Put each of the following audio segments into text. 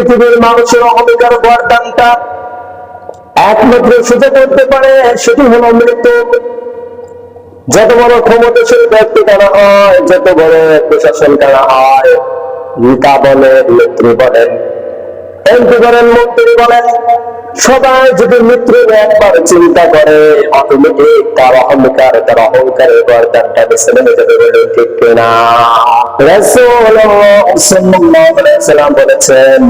পৃথিবীর মানুষের অহমিকার বরদানটা একমাত্র সুযোগ করতে পারে, সেটি হলো মৃত্যু। যত বড় ক্ষমতাশীল ব্যক্তি করা হয়, যত বড় প্রশাসন করা হয় নেতা বলে নেত্রী বলেন এমপি বলেন, মন্ত্রী বলেন সবাই যদি মৃত্যু একবার চিন্তা করে অটোমেটিক তার অহংকার, তার অহংকারের বরদানটা বেছে নেমে যাবে বলে ঠিক কিনা? সাল্লাম বলেছেন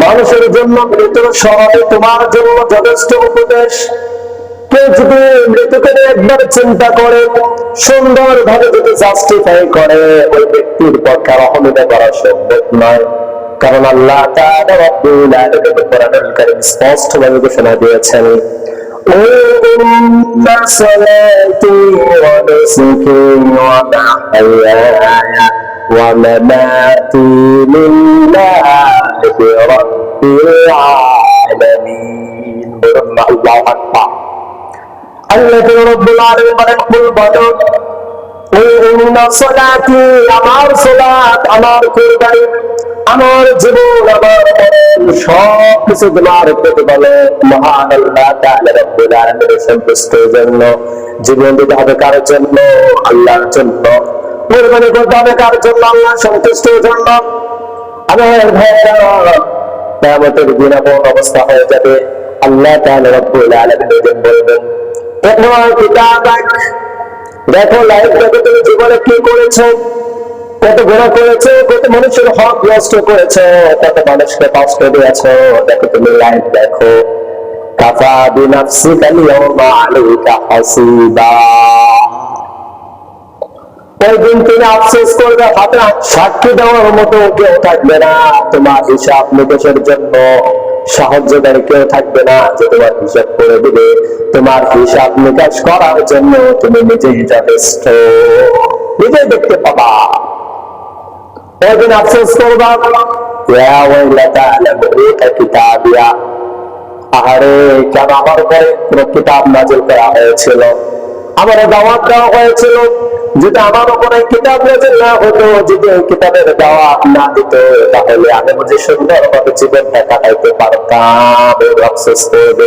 মানুষের জন্য মৃত্যুর সময় তোমার জন্য যথেষ্ট উপদেশ। কেউ যদি মৃত্যুকে একবার চিন্তা করে সুন্দর ভাবে যদি জাস্টিফাই করে, ওই ব্যক্তির পক্ষে রহমিতা করা সম্ভব নয়। কারণ আল্লাহ স্পষ্ট ভাবে ঘোষণা দিয়েছেন আল্লাহ আল্লাহ আমার আমার আমার জীবন, আমার মহান আল্লাহ তাআলা জন্য, জীবন দিতে হবে কার জন্য? আল্লাহর জন্য। কুরবানি করতে হবে কার জন্য? আল্লাহ জন্য। আমার অবস্থা হয়ে যাবে। আল্লাহ তাআলা রব্বুল আলামিন বলবেন দেখো লাইফ দেখো তুমি জীবনে কি করেছ? কত গোনা করেছে, কত মানুষের হক নষ্ট করেছে, কত মানুষকে কষ্ট দিয়েছ। দেখো, তুমি লাইফ দেখো। দিন তুমি করবে সাক্ষী দেওয়ার মতো কেউ থাকবে না। তোমার হিসাব নিকেশের জন্য। সাহায্যকারী কেউ থাকবে না যে তোমার হিসাব করে দিবে। তোমার হিসাব নিকাশ করার জন্য তুমি নিজেই যথেষ্ট। নিজেই দেখতে পাবা। ওইদিন আফসোস করবা? আমার দাওয়াত দেওয়া হয়েছিল। যদি আমার উপরে কিতাব নাজিল না হতো যদি ওই কিতাবের দাওয়াত না দিত, তাহলে আমি বুঝি সুন্দরভাবে জীবনটা কাটাইতে পারতাম আফসোস করবে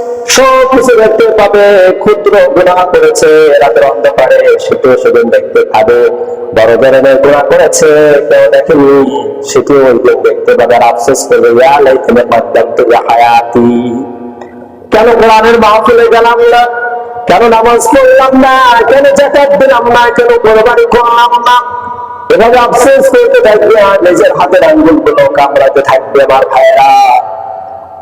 সব কিছু দেখতে পাবে, ক্ষুদ্র গুণা করেছে, রাতের অন্ধকারে সেটিও সেদিন দেখতে পাবে। বড় ধরনের গুণা করেছে, কেউ দেখেনি, সেটিও ওই দিন দেখতে পাবে। আর আফসোস করবে, ইয়া লাইতানি কদ্দামতু লিহায়াতি কেন কোরআনের মাহফিলে গেলাম না? কেন নামাজ পড়লাম না? কেন জাকাত দিলাম না? কেন কোরবানি করলাম না? এভাবে আফসোস করতে থাকবে আর নিজের হাতের আঙ্গুলগুলো কামড়াতে থাকবে আমার ভাইরা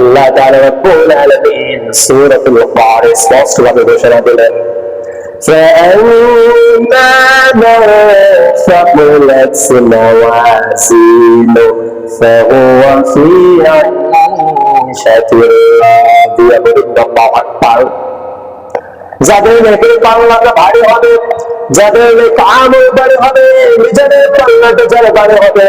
আল্লাহ তাআলা রব্বুল আলামিন সূরাতুল বাকারা স্পষ্ট ভাবে ঘোষণা দিলেন فأما من ثقلت موازينه فهو في عيشة راضية الله أكبر যাদের নেকের পাল্লাটা ভারী হবে যাদের নেক আমল ভারী হবে নিজেদের পাল্লাটা যারা ভারী হবে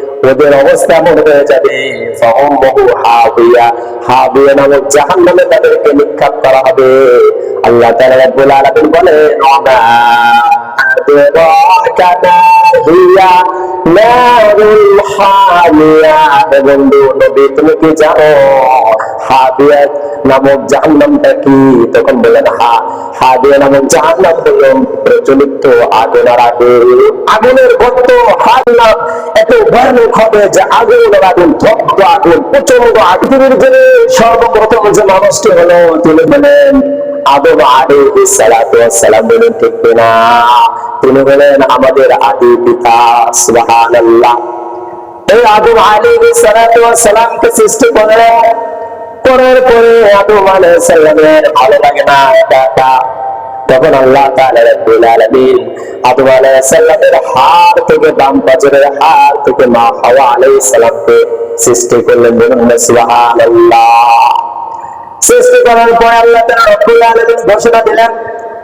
ওদের অবস্থা এমন হয়ে যাবে। হাবিয়া হাবিয়া নামক জাহান্নামে তাদেরকে নিক্ষাপ করা হবে। আল্লাহ তারা রাব্বুল আলামিন বলেন, ওমা আদরাকা হিয়া নারুল বন্ধু, নবী, তুমি কি জানো হাবিয়া নামক জাহান্নামটা কি তখন বললেন, হা হাবিয়া নামক জাহান্নাম হলো প্রচলিত আগুন। আগুনের গর্ত হান্নাম এত ভয়ানক হবে যে আগুনের আগুন ধগ্ধ আগুন প্রচণ্ড আগুনের জন্য সর্বপ্রথম যে মানুষটি হলো, তিনি বলেন আদম আলাইহিস সালাতু সালাম বলেন ঠিক না তিনি হলেন আমাদের আদি পিতা, সুবহানাল্লাহ। এই আদম আলাইহিস সালাতু সালামকে সৃষ্টি করলেন করার পরে আদম আলাইহিস ভালো লাগে না একা তখন আল্লাহ তাআলা রব্বুল আলামিন আদম আলাইহিস সালামের হাত থেকে বাম পাজরের হার থেকে মা হাওয়া আলাইহিস সালামকে সৃষ্টি করলেন বলুন সুবহানাল্লাহ। সৃষ্টি করার পর আল্লাহ তাআলা রব্বুল আলামিন ঘোষণা দিলেন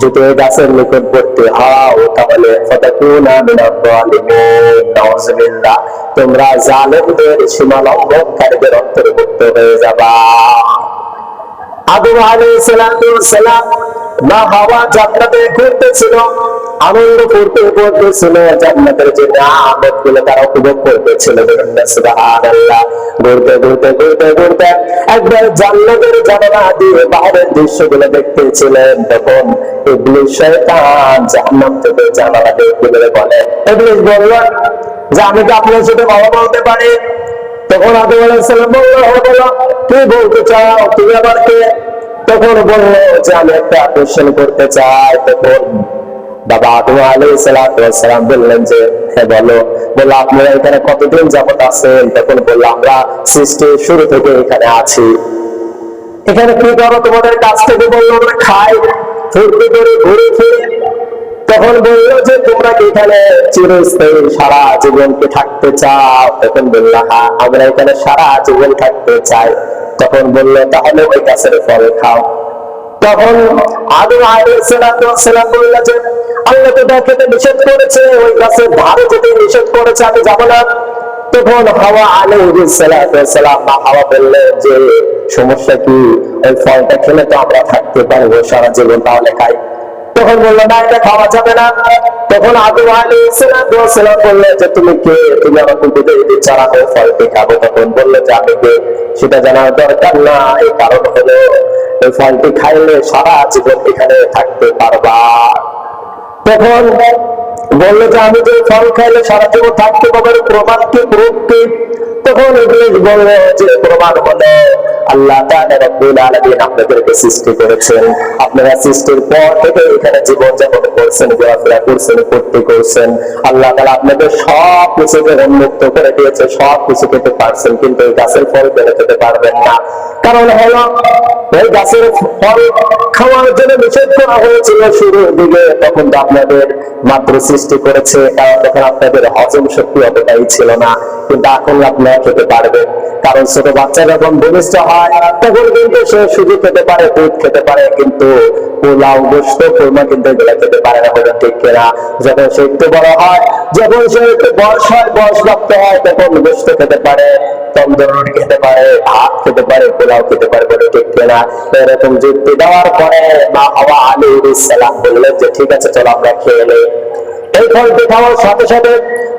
যদি এই গাছের নিকটবর্তী হও, তাহলে ফতাকুনা মিনাল জালিমিন নাউজুবিল্লাহ, তোমরা জালেমদের সীমা লঙ্ঘনকারীদের অন্তর্ভুক্ত হয়ে যাবা। আদম আলাইহিস সালাম না হাওয়া জান্নাতে ঘুরতেছিল। আনন্দ করতে করতেছিল জান্নাতের যে নিয়ামতগুলো তারা উপভোগ করতেছিল সুবহানাল্লাহ। ঘুরতে ঘুরতে ঘুরতে ঘুরতে একবার জান্নাতের জানালা দিয়ে বাইরের তখন শয়তান থেকে জানালা দেখতে বলে বলে, ইবলিস বলল যে আমি কি আপনার সাথে বাবা বলতে পারি? তখন আদম আলাইসাল্লাম বলল হ্যাঁ বলো কি বলতে চাও? তুমি আবার কে তখন বলল যে, আমি একটা কোশ্চেন করতে চাই। তখন বাবা আদম আলাইসালাম বললেন যে হ্যাঁ বলো বলল আপনারা এখানে কতদিন যাবত আছেন? তখন বলল, আমরা সৃষ্টির শুরু থেকে এখানে আছি। এখানে কি করো তোমাদের কাছ থেকে বলল, আমরা খাই ফুর্তি করে ঘুরে ফিরে। তখন বলল যে, তোমরা কি এখানে চিরস্থায়ী সারা জীবন থাকতে চাও? তখন বলল হ্যাঁ আমরা এখানে সারা জীবন থাকতে চাই। তখন বলল, তাহলে ওই গাছের ফল খাও। তখন আদম আলাইসালাম আল্লাহ তো নিষেধ করেছে, ওই গাছের ধারে যেতে নিষেধ করেছে, আমি না। তখন হাওয়া আলাইসালাম হাওয়া বললেন যে, সমস্যা কি? ওই ফলটা খেলে তো আমরা থাকতে পারব সারা জীবন, তাহলে খাই। তখন বলল, না, এটা খাওয়া যাবে না। তখন আদম আলী ইসলাম বলল যে, তুমি কে? তুমি আমাকে দিতে দিচ্ছ আর আমি খাব। তখন বলল যে, আমি কে? সেটা জানার দরকার না এই কারণ হলো এই ফলটি খাইলে সারা জীবন এখানে থাকতে পারবা। তখন বলল যে, আমি যে ফল খাইলে সারা জীবন থাকতে পারব প্রমাণকে কি? তখন ইবলিস বলল যে প্রমাণ হলো আল্লাহ তাআলা রব্বুল আলামিন আপনাদেরকে সৃষ্টি করেছেন। আপনারা সৃষ্টির পর থেকে এখানে জীবন যাপন করছেন, ঘোরাফেরা করছেন, ফুর্তি করছেন। আল্লাহ তাআলা আপনাদের সব কিছুকে উন্মুক্ত করে দিয়েছে সব কিছু পারছেন, কিন্তু এই গাছের ফল খেতে পারবেন না? কারণ হলো গাছের ফল খাওয়ার জন্য নিষেধ করা হয়েছিল দিকে, তখন তো আপনাদের মাত্র সৃষ্টি করেছে তখন আপনাদের হজম শক্তি অতটাই ছিল না। কিন্তু এখন আপনারা খেতে পারবেন কারণ ছোট বাচ্চা যখন ভূমিষ্ঠ হয় তখন কিন্তু সে শুধু খেতে পারে, দুধ খেতে পারে, কিন্তু পোলাও, গোস্ত কোরমা কিন্তু এগুলো খেতে পারে না হলো ঠিক কিনা। যখন সে একটু বড় হয়, যখন সে একটু বয়স হয়, বয়স প্রাপ্ত হয়, তখন গোস্ত খেতে পারে খেতে পারে, ভাত খেতে পারে, পোলাও খেতে পারে বলে ঠিক কিনা। এরকম যুক্তি দেওয়ার পরে মা হাওয়া আলী বললেন যে, ঠিক আছে, চলো আমরা খেয়ে নেই। এই ফলটি খাওয়ার সাথে সাথে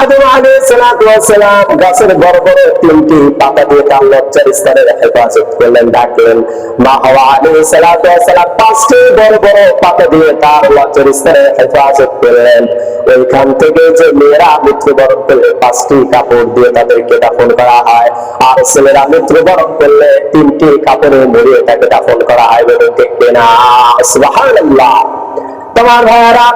আদম সালাম গাছের বড় তিনটি পাতা দিয়ে তার লজ্জার স্থানের হেফাজত করলেন, ডাকলেন তার লজ্জার স্থানের হেফাজত ওইখান থেকে যে মেয়েরা মৃত্যুবরণ করলে পাঁচটি কাপড় দিয়ে তাদেরকে দাফন করা হয়। আর ছেলেরা মৃত্যুবরণ করলে তিনটি কাপড়ে মুড়িয়ে তাকে দাফন করা হয় বলে দেখবে না। তোমার ভাইয়ারা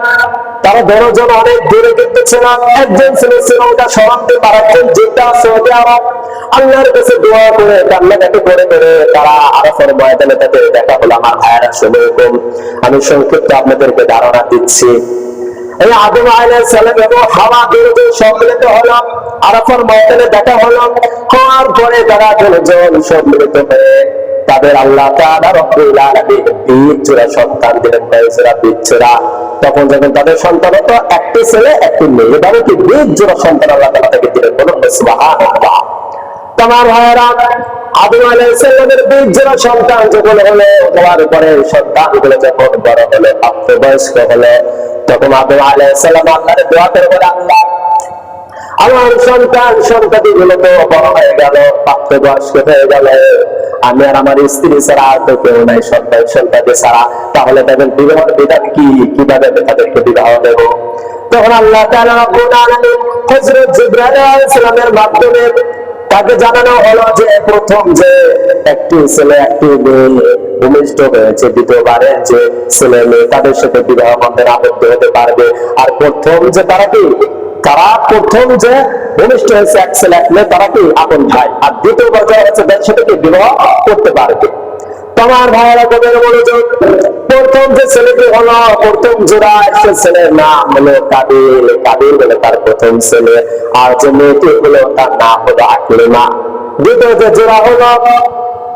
তারা দশজন অনেক দূরে কিন্তু ছিল একজন ছেলে ছিল শ্রীলঙ্কা সরাতে পারাচ্ছেন যেটা সৌদি আরব আল্লাহর কাছে দোয়া করে কান্নাকাটি করে করে তারা আরফের ময়দানে তাদের দেখা হলো, আমার ভাইয়ারা, শুনে আমি সংক্ষিপ্ত আপনাদেরকে ধারণা দিচ্ছি। এই আদম আলাইহিস সালাম এবং হাওয়া দুজন সম্মিলিত হলো, আরাফার ময়দানে দেখা হলো। হওয়ার পরে তারা দুজন সম্মিলিত হয়ে তাদের আল্লাহ জোড়া সন্তান দিলেন বীজ তখন যখন তাদের সন্তান হতো, একটি ছেলে, একটি মেয়ে এভাবে কি বীজ জোড়া সন্তান আল্লাহ তাকে দিলেন বলুন তোমার ভাইয়েরা সন্তান সন্তানগুলো যখন বড় তখন করে আল্লাহ, আমার সন্তান সন্ততি গুলো তো বড় হয়ে গেল, প্রাপ্তবয়স্ক হয়ে গেল। আমি আর আমার স্ত্রী ছাড়া আর তো কেউ নাই, সন্তান সন্তানি ছাড়া। তাহলে তাদের বিবাহ বিধান কি? কীভাবে তাদেরকে বিবাহ দেব? তখন আল্লাহ তাআলা রব্বুল আলামিন হযরত মাধ্যমে তাকে জানানো হলো যে, প্রথম যে একটি ছেলে, একটি মেয়ে ভূমিষ্ঠ হয়েছে, দ্বিতীয়বারে যে ছেলে মেয়ে তাদের সাথে বিবাহ বন্ধনে আবদ্ধ হতে পারবে। আর প্রথম যে তারা কি? তারা প্রথম যে ভূমিষ্ঠ হয়েছে এক ছেলে, এক মেয়ে, তারা কি আপন ভাই? আর দ্বিতীয়বার যারা হচ্ছে তাদের সাথে কি বিবাহ করতে পারবে তোমার ভাইয়েরা কবের মনোযোগ? প্রথম যে ছেলেটি হলো, প্রথম জোড়া সে ছেলের নাম হলো কাবিল। কাবিল বলে তার প্রথম ছেলে। আর যে মেয়েটি হলো, তার নাম হলো আকলিমা দ্বিতীয় যে জোড়া হলো,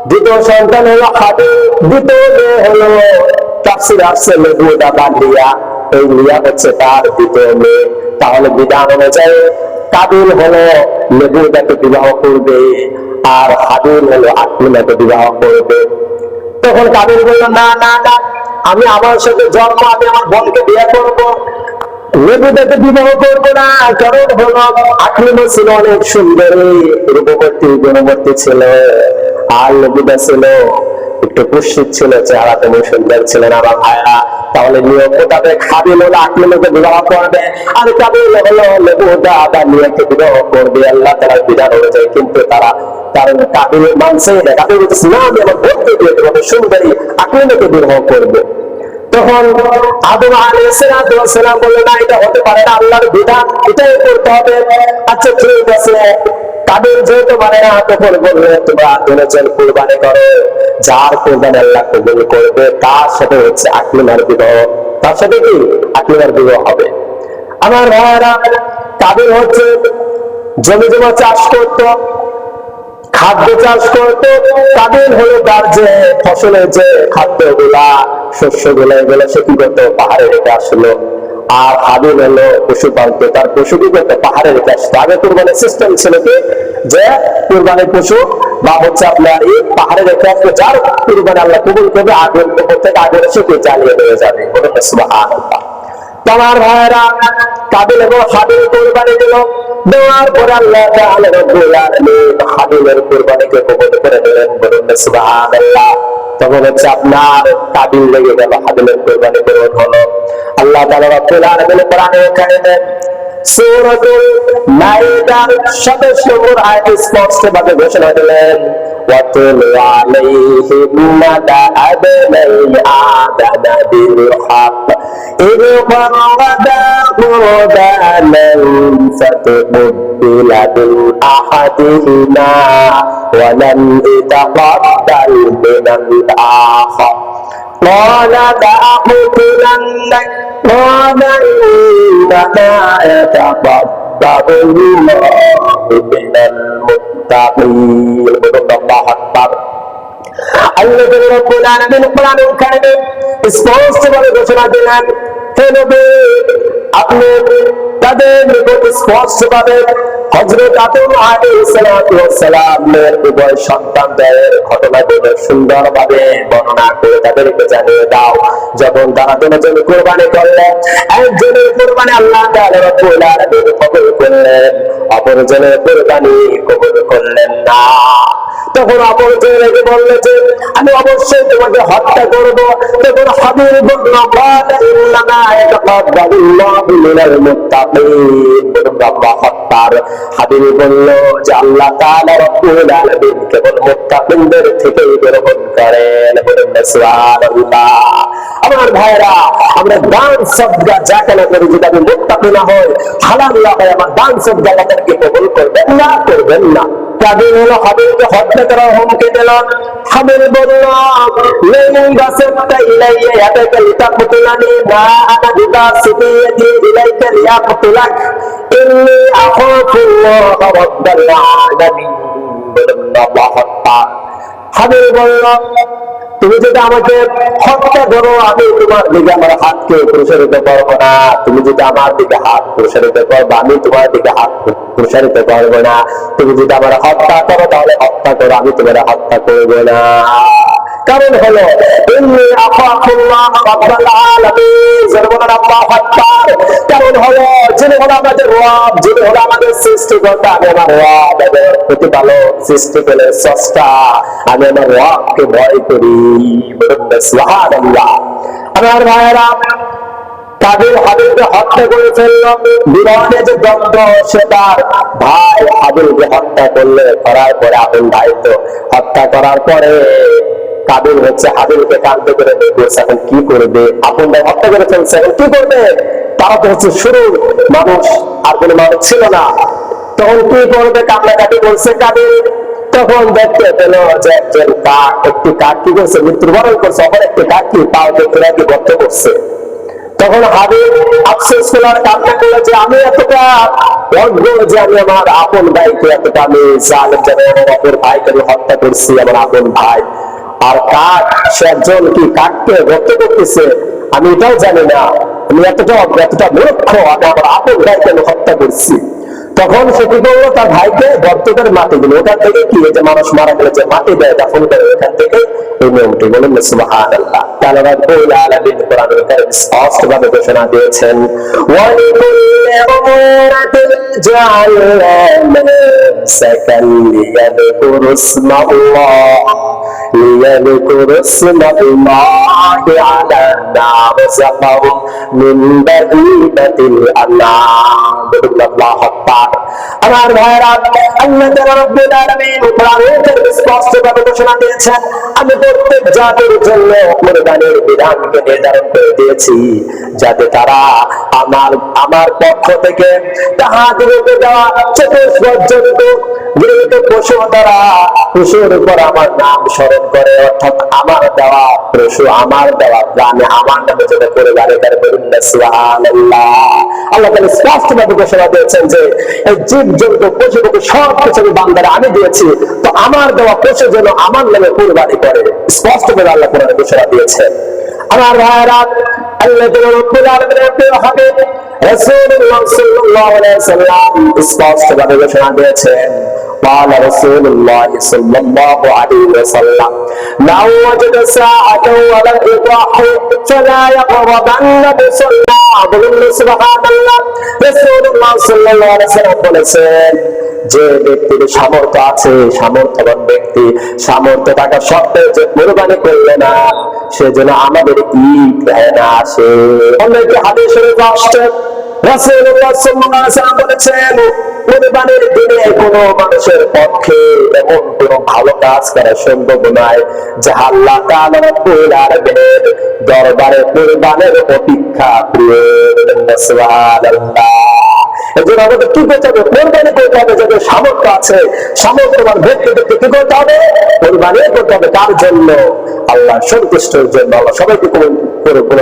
দ্বিতীয় সন্তান হলো হাবিল দ্বিতীয় মেয়ে হলো, তাফসির আসছে লেবুদা বা লিয়া। এই লিয়া হচ্ছে তার দ্বিতীয় মেয়ে। তাহলে বিধান অনুযায়ী কাবিল হলো লেবুদাকে বিবাহ করবে আর হাবিল হলো আকলিমাকে বিবাহ করবে। তখন কাবির বলল, না না না, আমি আমার সাথে জন্ম, আমি আমার বোনকে বিয়ে করব। লেবুদাকে বিবাহ করব না, কারণ হলো আকলিমা ছিল অনেক সুন্দরী রূপবর্তী গুণবর্তী ছিল, আর লেবুদা ছিল একটু কুৎসিত ছিল, চেহারা তেমন সুন্দর ছিলেন আমার ভাইরা তাহলে নিয়ম মোতাবেক হাবিল হলো বিবাহ করবে? আর কাবিল হলো লেবুদা বিবাহ করবে, আল্লাহ তালার বিধান অনুযায়ী। কিন্তু তারা কারণ না কাবিল বলতেছে, না, আমি আমার করব আমি সুন্দরী বিবাহ করব। তখন আদম না, এটা হতে পারে না, আল্লাহর বিধান, এটাই করতে হবে। আচ্ছা ঠিক আছে। কাবিল যেহেতু মানে না তখন বলবে তোমরা দুজন কোরবানি করো। যার কুরবানি আল্লাহ কবুল করবে, তার সাথে হচ্ছে আকলিমার বিবাহ। তার সাথে কি? আকলিমার বিবাহ হবে। আমার ভাইয়েরা, কাবিল হচ্ছে জমি জমা চাষ করতো, খাদ্য চাষ করতো। কাবিল হলো তার যে ফসলের যে খাদ্যগুলা শস্যগুলা এগুলো সে কি করতো? পাহাড়ে রেখে আসলো। আর হাবিল হলো পশু পালতো তার পশু কি করতো পাহাড়ে রেখে আসতো আগে কোরবানির সিস্টেম ছিল কি? যে কোরবানির পশু বা হচ্ছে আপনার এই পাহাড়ে রেখে আসতো যার কোরবানি আল্লাহ কবুল করবে আগুন থেকে আগুন এসে কে জ্বালিয়ে দেওয়া যাবে। তোমার ভাইয়েরা, কাবিল এবং হাবিল কোরবানি দিল। দেওয়ার পর আল্লাহ তাআলা হাবিলের কোরবানিকে কবুল করে দিলেন। বলুন সুবহানাল্লাহ। তখন হচ্ছে আপনার কাবিল লেগে গেল, হাবিলের কোরবানি গ্রহণ হলো। আল্লাহ তালা রব্বুল আলামিন কোরআনে এখানে সূরাতুল মাইদার 27 নম্বর আয়াতে স্পষ্ট ভাবে ঘোষণা দিলেন واتل عليهم نبأ ابني آدم بالحق إذ قربا قربانا فتقبل من أحدهما ولم يتقبل من الآخر قال لأقتلنك قال إنما يتقبل الله من মুত্তাকিন বলুন আল্লাহু আকবার আল্লাহ রাব্বুল আলামিন কোরআনুল কারীমে স্পষ্ট ভাবে ঘোষণা দিলেন হে নবী আপনি তাদের উপর স্পষ্ট ভাবে হযরত আদম আলাইহিস সালাতু ওয়াস সালামের উভয় সন্তানদের ঘটনাগুলো সুন্দরভাবে বর্ণনা করে তাদেরকে জানিয়ে দাও। যখন তারা দুজন কোরবানি করলেন একজনের কোরবানি আল্লাহ তাআলা রব্বুল আলামিন কবুল করলেন অপরজনের কোরবানি কবুল করলেন না। তখন অপরিচয় রেখে বললে যে, আমি অবশ্যই তোমাকে হত্যা করব। তখন হাবির বলল হত্যার হাবির বলল যে, আল্লাহ তাআলা রব্বুল আলামিন কেবল মুত্তাকিনদের থেকেই গ্রহণ করেন বলুন সুবহানাল্লাহ। আমার ভাইরা আমরা দান সদকা যা কেন করি, যদি আমি মুত্তাকি না হই, হালাল না হয় আমার দান সদকা তাদেরকে কবুল করবেন না করবেন না। কাবিল হলো হাবিলকে হত্যা করার হুমকি দিল। হাবিল বলল লেলিন গাছের ইলাইয়া ইয়াদাকা লিতাকতুলানি মা আনা বিবাসিতি ইয়াদি ইলাইকা লিয়াকতুলাক ইন্নী আখাফুল্লাহ রাব্বাল আলামিন বলুন, আল্লাহ হাবিল বলল তুমি যদি আমাকে হত্যা করো আমি তোমার দিকে আমার হাতকে প্রসারিত করব না। তুমি যদি আমার দিকে হাত প্রসারিত করব, আমি তোমার দিকে হাত প্রসারিত করব না। তুমি যদি আমার হত্যা করো, তাহলে হত্যা করো, আমি তোমার হত্যা করব না। কারণ হলো, ইন্নী আখাফুল্লাহ রাব্বাল আলামিন। জরবান আল্লাহু আকবার। কারণ হলো, যিনি হলো আমাদের রব, যিনি হলো আমাদের সৃষ্টিকর্তা, আমি আমার রব এবং প্রতিপালক সৃষ্টি করে স্রষ্টা, আমি আমার রবকে ভয় করি। সুবহানাল্লাহ। আমার ভাইয়েরা তাদের হাবিলকে হত্যা করে ফেলল? বিরহণে যে দ্বন্দ্ব সে তার ভাই হাবিলকে হত্যা করলে, করার পরে আপন ভাই তো হত্যা করার পরে কাবিল হচ্ছে, হাবিলকে কান্দে করে এখন কি করবে? আপন ভাই হত্যা করে ফেলছে, এখন কি করবে? তারা তো হচ্ছে শুরু। মানুষ আর কোনো মানুষ ছিল না। তখন কি করবে? কান্নাকাটি বলছে কাবিল তখন দেখতে পেল যে একজন একটি কাক কি করছে? মৃত্যুবরণ করছে, অপর একটি কাক কি দেখতে নাকি গর্ত করছে। তখন হাবিব আফসোস করার করল যে আমি এতটা যে আমি আমার আপন ভাইকে এতটা আমি অপর ভাইকে আমি হত্যা করছি, আমার আপন ভাই। আর কাক সে একজন কি কাককে গর্ত করতেছে, আমি এটাও জানি না। আমি এতটা এতটা মূর্খ, আমি আমার আপন ভাইকে আমি হত্যা করছি। তখন সে কি করল? তার ভাইকে গর্তদের মাটি দিল। ওখান থেকে কি যে মানুষ মারা গেলে যে মাটি দেয় দাফন করে ওখান থেকে এই নিয়মটি রাব্বুল আলামিন কোরআনুল কারীম স্পষ্টভাবে ঘোষণা দিয়েছেন ليذكروا اسم الله على ما رزقهم من بهيمة الأنعام الله أكبر আমার ভাইরা আল্লাহ তাআলা রব্বুল আলামিন কোরআনের স্পষ্টভাবে ঘোষণা দিয়েছেন, আমি প্রত্যেক জাতির জন্য কোরবানির বিধানকে নির্ধারণ করে দিয়েছি, যাতে তারা আমার আমার পক্ষ থেকে তাহাদেরকে দেওয়া চতুর্থ পর্যন্ত গৃহীত পশু দ্বারা পশুর উপর আমার নাম স্মরণ করে, অর্থাৎ আমার দেওয়া পশু, আমার দেওয়া প্রাণে, আমার নামে যেটা করে গাড়ি গাড়ি বলুন সুবহানাল্লাহ। আল্লাহ তাআলা স্পষ্ট ভাবে ঘোষণা দিয়েছেন যে এই জীব জন্তু পশু পশু সব কিছু বান্দারে আমি দিয়েছি। তো আমার দেওয়া পশু যেন আমার নামে কোরবানি করে। আল্লাহ কোরআনে ঘোষণা দিয়েছেন। আমার ঘোষণা দিয়েছেন। قال رسول الله صلى الله عليه وسلم لو وجد ساعة ولم يضحي فلا يقربن بصلى বলুন সুবহান আল্লাহ রাসূলুল্লাহ সাল্লাল্লাহু আলাইহি ওয়াসাল্লাম বলেছেন যে ব্যক্তির সামর্থ্য আছে সামর্থ্যবান ব্যক্তি সামর্থ্য থাকা সত্ত্বেও যে কোরবানি করবে না সে যেন আমাদের ঈদ দেয় না আসে অনেকে হাদিস শরীফ আসছে রাসূলুল্লাহ সাল্লাল্লাহু আলাইহি ওয়াসাল্লাম বলেছেন কোরবানির দিনে কোনো মানুষের পক্ষে এমন কোন ভালো কাজ করা সম্ভব নয় যে আল্লাহ তাআলা রাব্বুল আলামিনের দরবারে কোরবানের অপেক্ষা প্রিয় সুবহানাল্লাহ। আমাদের কি করতে হবে? কোরবানি করতে হবে, যাদের সামর্থ্য আছে, সামর্থ্যবান ব্যক্তিদেরকে কি করতে হবে? কোরবানি করতে হবে। কার জন্য আল্লাহ সন্তুষ্টের জন্য আল্লাহ সবাইকে করে